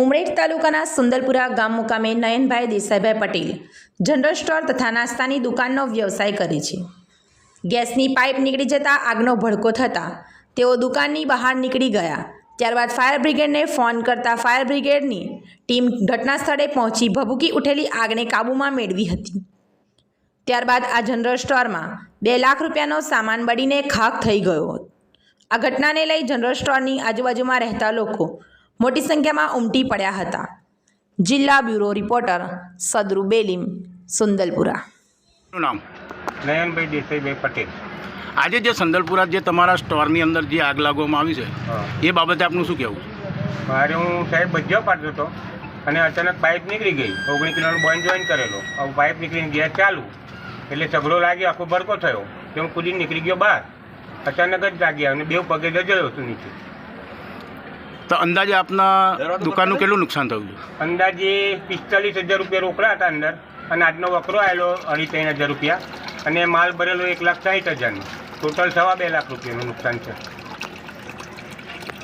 ઉમરેઠ તાલુકાના સુંદરપુરા ગામ મુકામે નયનભાઈ દેસાઈભાઈ પટેલ જનરલ સ્ટોર તથા નાસ્તાની દુકાનનો વ્યવસાય કરે છે. ગેસની પાઇપ નીકળી જતાં આગનો ભડકો થતાં તેઓ દુકાનની બહાર નીકળી ગયા. ત્યારબાદ ફાયર બ્રિગેડને ફોન કરતા ફાયર બ્રિગેડની ટીમ ઘટના સ્થળે પહોંચી ભભૂકી ઉઠેલી આગને કાબૂમાં મેળવી હતી. ત્યારબાદ આ જનરલ સ્ટોરમાં બે લાખ રૂપિયાનો સામાન બળીને ખાખ થઈ ગયો. આ ઘટનાને લઈ જનરલ સ્ટોરની આજુબાજુમાં રહેતા લોકો મોટી સંખ્યામાં ઉમટી પડ્યા હતા. જિલ્લા બ્યુરો રિપોર્ટર સદરુ બેલીમ સુંદલપુરા. નામ? નયનભાઈ દેસાઈભાઈ પટેલ. આજે જે સંદલપુરા જે તમારા સ્ટોરની અંદર જે આગ લાગવામાં આવી છે એ બાબતે આપનું શું કહેવું? મારે હું સાહેબ ભજીયા પાડતો હતો અને અચાનક પાઇપ નીકળી ગઈ. ઓગણી કિલોનો બોન જોઈન કરેલો. હવે પાઇપ નીકળીને ગેસ ચાલુ. એટલે ઝઘડો લાગ્યો આખો ભરકો થયો. તે હું કૂદીને નીકળી ગયો બહાર. અચાનક જ લાગ્યા અને બે પગે જજડ્યો હતું નીચે. તો અંદાજે આપના દુકાનનું કેટલું નુકસાન થયું અંદાજે પિસ્તાલીસ હજાર રૂપિયા રોકડા હતા અંદર અને આજનો વકરો આવેલો અઢી ત્રણ હજાર રૂપિયા અને માલ ભરેલો એક લાખ સાઠ હજારનો. ટોટલ સવા બે લાખ રૂપિયાનું નુકસાન છે.